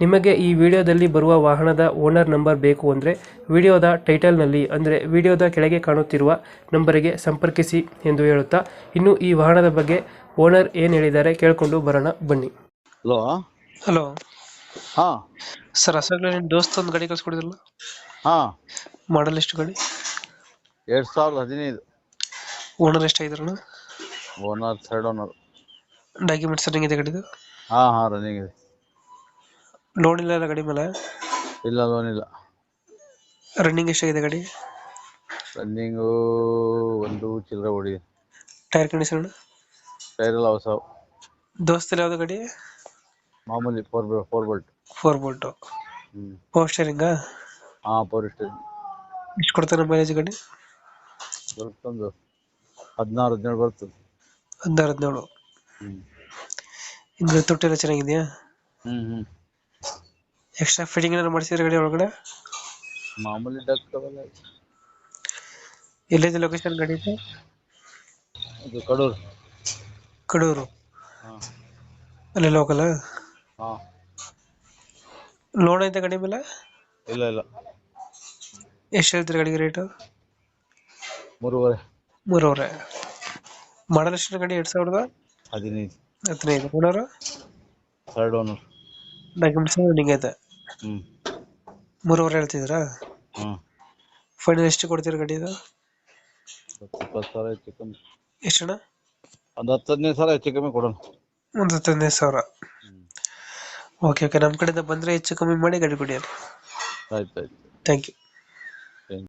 ನಿಮಗೆ ಈ ವಿಡಿಯೋದಲ್ಲಿ ಬರುವ ವಾಹನದ ಓನರ್ ನಂಬರ್ ಬೇಕು ಅಂದರೆ ವಿಡಿಯೋದ ಟೈಟಲ್ನಲ್ಲಿ ಅಂದರೆ ವಿಡಿಯೋದ ಕೆಳಗೆ ಕಾಣುತ್ತಿರುವ ನಂಬರಿಗೆ ಸಂಪರ್ಕಿಸಿ ಎಂದು ಹೇಳುತ್ತಾ ಇನ್ನು ಈ ವಾಹನದ ಬಗ್ಗೆ ಓನರ್ ಏನು ಹೇಳಿದ್ದಾರೆ ಕೇಳಿಕೊಂಡು ಬರೋಣ ಬನ್ನಿ. ಹಲೋ. ಹಲೋ. ಹಾ. ಸರ್ ಅಸಲು ನಿಮ್ಮ ದೋಸ್ತ ಒಂದು ಗಾಡಿ ಕಳ್ಸ್ಕೊಡಿದ್ರಲ್ಲ? ಹಾ. ಮಾಡಲ್ ಎಷ್ಟು ಗಾಡಿ? ಎರಡು ಸಾವಿರದ ಹದಿನೈದು. Owner ಎಷ್ಟಾಗಿದ್ರಣ owner third owner documents running ಇದೆ ಗಾಡಿದು? ಹಾ ಹಾ ರನ್ನಿಂಗ್ ಇದೆ. ಲೋನ್ ಇಲ್ಲ ಅಲ್ಲ ಗಾಡಿ ಮೇಲೆ? ಇಲ್ಲ ಲೋನ್ ಇಲ್ಲ. ರನ್ನಿಂಗ್ ಎಷ್ಟಾಗಿದೆ ಗಾಡಿ? ರನ್ನಿಂಗು ಒಂದು ಚಿಲ್ಲರೆ ಹೊಡಿ ಟೈರ್ ಕಂಡೀಷನ್ ಟೈರ್ ಎಲ್ಲ ಹೊಸ. ದೋಸ್ತಲ್ಲಿ ಯಾವ್ದು ಗಾಡಿ? ಮಾಮೂಲಿ four four bolt four bolt ಹ್ಮ್. ಪವರ್ ಸ್ಟೇರಿಂಗಾ ಹಾ ಪವರ್ ಸ್ಟೇರಿಂಗ್ ಎಷ್ಟು ಕೊಡ್ತಾರೆ ಮೈಲೇಜ್ ಗಾಡಿ? ಬರ್ತೊಂದು ಹದಿನಾರು ಹದಿನೇಳು ಬರ್ತದೆ ಹದಿನಾರು ಹದಿನೇಳು. ಹ್ಞೂ ಹಿಂದೆ ತೊಟ್ಟೆಲ್ಲ ಚೆನ್ನಾಗಿದೆಯಾ? ಹ್ಞೂ ಹ್ಮ್. ಎಕ್ಸ್ಟ್ರಾ ಫಿಟ್ಟಿಂಗ್ ಏನಾದ್ರು ಮಾಡಿಸಿದ್ರೆ ಗಾಡಿ ಒಳಗಡೆ? ಮಾಮೂಲಿ ಡಕ್ ಅವೆಲ್ಲ ಎಲ್ಲಿದೆ ಲೊಕೇಶನ್ ಗಡಿ ಇದೆ? ಇದು ಕಡೂರು. ಕಡೂರು. ಹಾ. ಅಲ್ಲೇ ಲೋಕಲ್ ಹಾ. ಲೋನ್ ಐತೆ ಗಡಿ ಮೇಲೆ? ಇಲ್ಲ ಇಲ್ಲ. ಎಷ್ಟು ಹೇಳ್ತೀರಿ ಗಾಡಿಗೆ ರೇಟು ಮೂರುವರೆ. ಮೂರುವರೆ. ಮಾಡಲ್ ಎಷ್ಟು ಗಡಿ ಎರಡು ಸಾವಿರದ? ಹದಿನೈದು. ಹದಿನೈದು. Owner third owner documents running ಐತೆ ಹ್ಮ್. ಮೂರುವರೆ ಹೇಳ್ತಿದ್ರಾ ಹ್ಮ್ ಫೈನಲ್ ಎಷ್ಟು ಕೊಡ್ತೀರ ಗಾಡಿ ಇದು? ಹತ್ತು ಇಪ್ಪತ್ತು ಸಾವಿರ ಹೆಚ್ಚು ಕಮ್ಮಿ. ಎಷ್ಟಣ್ಣ? ಒಂದು ಹತ್ತು ಹದಿನೈದು ಸಾವಿರ ಹೆಚ್ಚು ಕಮ್ಮಿ ಕೊಡೋಣ. ಒಂದು ಹತ್ತೊಂದೈದು ಸಾವಿರ. ಹ್ಮ್. ಓಕೆ ಓಕೆ ನಮ್ಮ ಕಡೆಯಿಂದ ಬಂದರೆ ಹೆಚ್ಚು ಕಮ್ಮಿ ಮಾಡಿ ಗಾಡಿ ಕೊಡಿ ಆಯ್ತು ಆಯ್ತು. Thank you